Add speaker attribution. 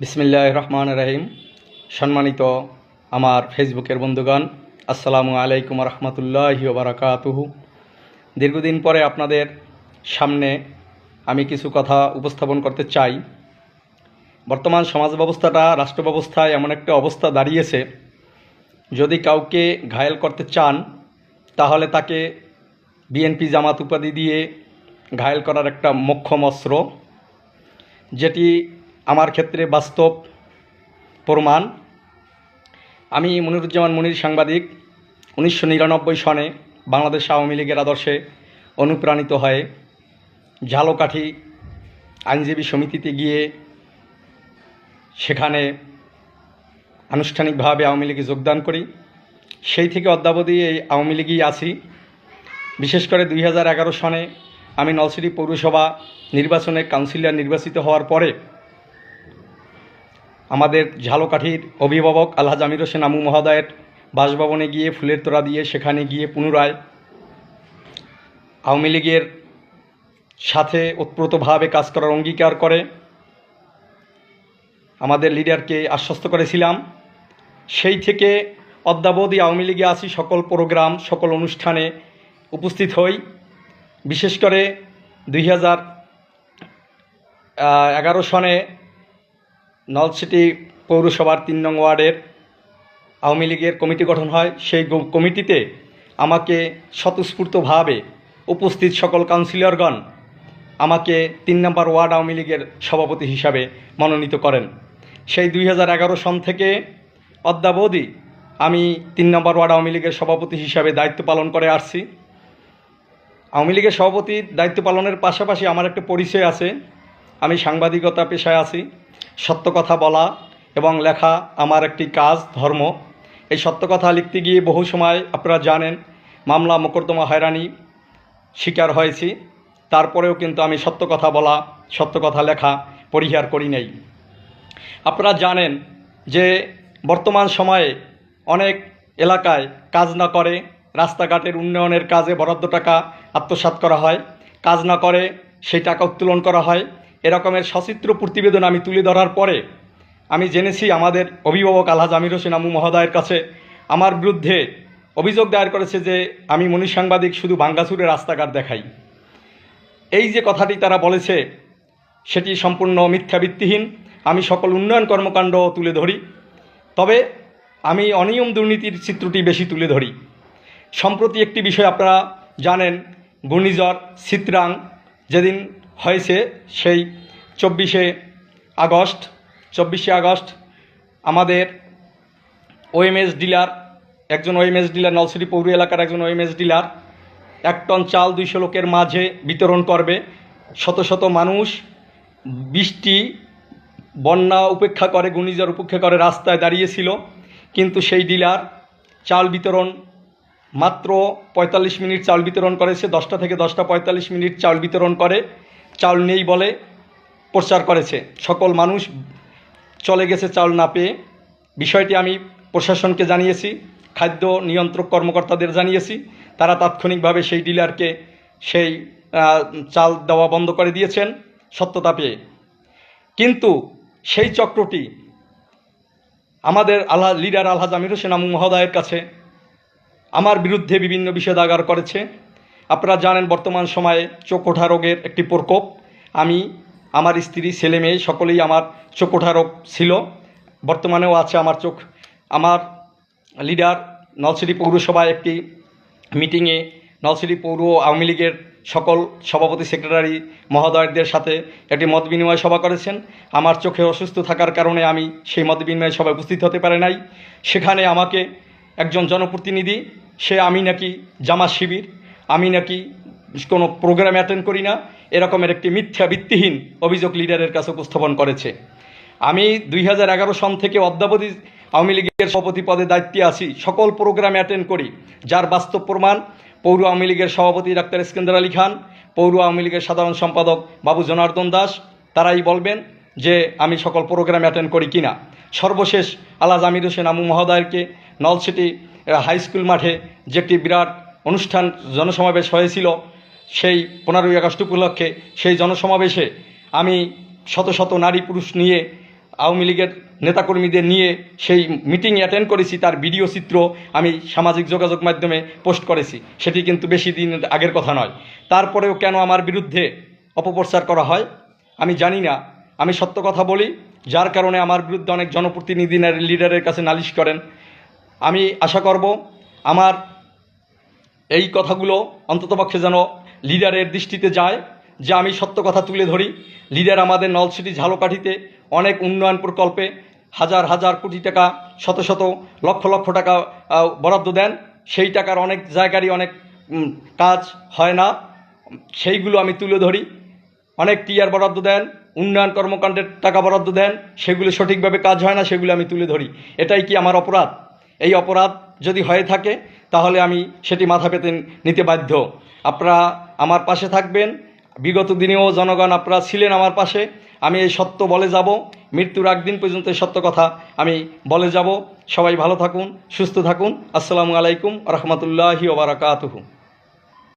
Speaker 1: বিসমিল্লাহ রহমান রহিম সম্মানিত আমার ফেসবুকের বন্ধুগণ, আসসালামু আলাইকুম রহমতুল্লাহি বারাকাতুহু দীর্ঘদিন পরে আপনাদের সামনে আমি কিছু কথা উপস্থাপন করতে চাই। বর্তমান সমাজ ব্যবস্থাটা, রাষ্ট্র ব্যবস্থায় এমন একটা অবস্থা দাঁড়িয়েছে, যদি কাউকে ঘায়েল করতে চান, তাহলে তাকে বিএনপি জামাত উপাধি দিয়ে ঘায়েল করার একটা মোক্ষম অস্ত্র, যেটি আমার ক্ষেত্রে বাস্তব প্রমাণ। আমি মনিরুজ্জামান মনির সাংবাদিক, উনিশশো নিরানব্বই সনে বাংলাদেশ আওয়ামী লীগের আদর্শে অনুপ্রাণিত হয়ে ঝালকাঠি আইনজীবী সমিতিতে গিয়ে সেখানে আনুষ্ঠানিকভাবে আওয়ামী লীগে যোগদান করি। সেই থেকে অদ্যাবধি এই আওয়ামী লীগেই আছি। বিশেষ করে দুই হাজার এগারো সনে আমি নলছিটি পৌরসভা নির্বাচনে কাউন্সিলর নির্বাচিত হওয়ার পরে আমাদের ঝালকাঠির অভিভাবক আল্লাহ আমির হোসেন আমু মহোদয়ের বাসভবনে গিয়ে ফুলের তোড়া দিয়ে সেখানে গিয়ে পুনরায় আওয়ামী লীগের সাথে ওতপ্রোতভাবে কাজ করার অঙ্গীকার করে আমাদের লিডারকে আশ্বস্ত করেছিলাম। সেই থেকে অদ্যাবধি আওয়ামী লীগে আসি সকল প্রোগ্রাম, সকল অনুষ্ঠানে উপস্থিত হই। বিশেষ করে দুই হাজার এগারো সনে নলসিটি পৌরসভার তিন নং ওয়ার্ডের আওয়ামী লীগের কমিটি গঠন হয়। সেই কমিটিতে আমাকে স্বতঃস্ফূর্তভাবে উপস্থিত সকল কাউন্সিলরগণ আমাকে তিন নম্বর ওয়ার্ড আওয়ামী লীগের সভাপতি হিসাবে মনোনীত করেন। সেই দুই হাজার এগারো সন থেকে অদ্যাবধি আমি তিন নম্বর ওয়ার্ড আওয়ামী লীগের সভাপতি হিসাবে দায়িত্ব পালন করে আসছি। আওয়ামী লীগের সভাপতির দায়িত্ব পালনের পাশাপাশি আমার একটা পরিচয় আছে। আমি সাংবাদিকতা পেশায় আছি। সত্য কথা বলা এবং লেখা আমার একটি কাজ, ধর্ম। এই সত্য কথা লিখতে গিয়ে বহু সময় আপনারা জানেন, মামলা মোকদ্দমা হয়রানি শিকার হয়েছি। তারপরেও কিন্তু আমি সত্য কথা বলা, সত্য কথা লেখা পরিহার করি নাই। আপনারা জানেন যে বর্তমান সময়ে অনেক এলাকায় কাজ না করে রাস্তাঘাটের উন্নয়নের কাজে বরাদ্দ টাকা আত্মসাৎ করা হয়। কাজ না করে সেই টাকা উত্তোলন করা হয়। এরকমের সচিত্র প্রতিবেদন আমি তুলে ধরার পরে আমি জেনেছি আমাদের অভিভাবক আলহাজ আমির হোসেন আমু মহোদয়ের কাছে আমার বিরুদ্ধে অভিযোগ দায়ের করেছে যে আমি মনীষ সাংবাদিক শুধু ভাঙ্গাচুরে রাস্তাঘাট দেখাই। এই যে কথাটি তারা বলেছে, সেটি সম্পূর্ণ মিথ্যা ভিত্তিহীন। আমি সকল উন্নয়ন কর্মকাণ্ড তুলে ধরি। তবে আমি অনিয়ম দুর্নীতির চিত্রটি বেশি তুলে ধরি। সম্প্রতি একটি বিষয় আপনারা জানেন, ঘূর্ণিঝড় চিত্রাং যেদিন হয়েছে সেই চব্বিশে আগস্ট চব্বিশে আগস্ট আমাদের ওএমএস ডিলার, একজন ওএমএস ডিলার, নলসিটি পৌর এলাকার একজন ওএমএস ডিলার, এক টন চাল দুইশো লোকের মাঝে বিতরণ করবে। শত শত মানুষ বৃষ্টি, বন্যা উপেক্ষা করে, ঘূর্ণিঝড় উপেক্ষা করে রাস্তায় দাঁড়িয়েছিল। কিন্তু সেই ডিলার চাল বিতরণ মাত্র পঁয়তাল্লিশ মিনিট চাল বিতরণ করেছে, দশটা থেকে দশটা পঁয়তাল্লিশ মিনিট চাল বিতরণ করে। চাল নেই বলে প্রচার করেছে। সকল মানুষ চলে গেছে চাল না পেয়ে। বিষয়টি আমি প্রশাসনকে জানিয়েছি, খাদ্য নিয়ন্ত্রক কর্মকর্তাদের জানিয়েছি। তারা তাৎক্ষণিকভাবে সেই ডিলারকে সেই চাল দেওয়া বন্ধ করে দিয়েছেন সত্যতা পেয়ে। কিন্তু সেই চক্রটি আমাদের আল্লাহ লিডার আলহাজ আমির হোসেন মহোদয়ের কাছে আমার বিরুদ্ধে বিভিন্ন বিষেধাগার করেছে। আপনারা জানেন বর্তমান সময়ে চোখ ওঠা রোগের একটি প্রকোপ। আমি, আমার স্ত্রী, ছেলে মেয়ে সকলেই আমার চোখ ওঠা রোগ ছিল। বর্তমানেও আছে আমার চোখ। আমার লিডার নলছিটি পৌরসভায় একটি মিটিংয়ে নলছিটি পৌর আওয়ামী লীগের সকল সভাপতি, সেক্রেটারি, মহোদয়দের সাথে একটি মত বিনিময় সভা করেছেন। আমার চোখে অসুস্থ থাকার কারণে আমি সেই মত বিনিময় সভায় উপস্থিত হতে পারে নাই। সেখানে আমাকে একজন জনপ্রতিনিধি, সে আমি নাকি জামা শিবির আমি নাকি কোনো প্রোগ্রাম অ্যাটেন্ড করি না, এরকমের একটি মিথ্যা ভিত্তিহীন অভিযোগ লিডারের কাছে উপস্থাপন করেছে। আমি দুই হাজার এগারো সন থেকে অদ্যাবধি আওয়ামী লীগের সভাপতি পদে দায়িত্বে আছি। সকল প্রোগ্রাম অ্যাটেন্ড করি, যার বাস্তব প্রমাণ পৌর আওয়ামী লীগের সভাপতি ডাক্তার ইস্কেন্দার আলী খান, পৌর আওয়ামী লীগের সাধারণ সম্পাদক বাবু জনার্দন দাস, তারাই বলবেন যে আমি সকল প্রোগ্রাম অ্যাটেন্ড করি কিনা। সর্বশেষ আলাজ আমির হোসেন আমু মহোদয়কে নলসিটি হাই স্কুল মাঠে, যে একটি বিরাট অনুষ্ঠান জনসমাবেশ হয়েছিল সেই পনেরোই আগস্ট উপলক্ষে। সেই জনসমাবেশে আমি শত শত নারী পুরুষ নিয়ে, আওয়ামী লীগের নেতাকর্মীদের নিয়ে সেই মিটিং অ্যাটেন্ড করেছি। তার ভিডিও চিত্র আমি সামাজিক যোগাযোগ মাধ্যমে পোস্ট করেছি। সেটি কিন্তু বেশি দিন আগের কথা নয়। তারপরেও কেন আমার বিরুদ্ধে অপপ্রচার করা হয়? আমি জানি না। আমি সত্য কথা বলি, যার কারণে আমার বিরুদ্ধে অনেক জনপ্রতিনিধি লিডারের কাছে নালিশ করেন। আমি আশা করব, আমার এই কথাগুলো অন্ততপক্ষে যেন লিডারের দৃষ্টিতে যায়, যে আমি সত্য কথা তুলে ধরি। লিডার আমাদের নলসিটি ঝালকাঠিতে অনেক উন্নয়ন প্রকল্পে হাজার হাজার কোটি টাকা, শত শত লক্ষ লক্ষ টাকা বরাদ্দ দেন। সেই টাকার অনেক জায়গারই অনেক কাজ হয় না। সেইগুলো আমি তুলে ধরি। অনেক টিআর বরাদ্দ দেন, উন্নয়ন কর্মকাণ্ডের টাকা বরাদ্দ দেন। সেগুলো সঠিকভাবে কাজ হয় না, সেগুলো আমি তুলে ধরি। এটাই কি আমার অপরাধ? এই অপরাধ যদি হয়ে থাকে তাহলে আমি সেটি মাথা পেতে নিতে বাধ্য। আপনারা আমার পাশে থাকবেন। বিগত দিনেও জনগণ আপনারা ছিলেন আমার পাশে। আমি এই সত্য বলে যাব। মৃত্যুর একদিন পর্যন্ত এই সত্য কথা আমি বলে যাব। সবাই ভালো থাকুন, সুস্থ থাকুন। আসসালামু আলাইকুম রহমতুল্লাহি ওবরাকাতুহু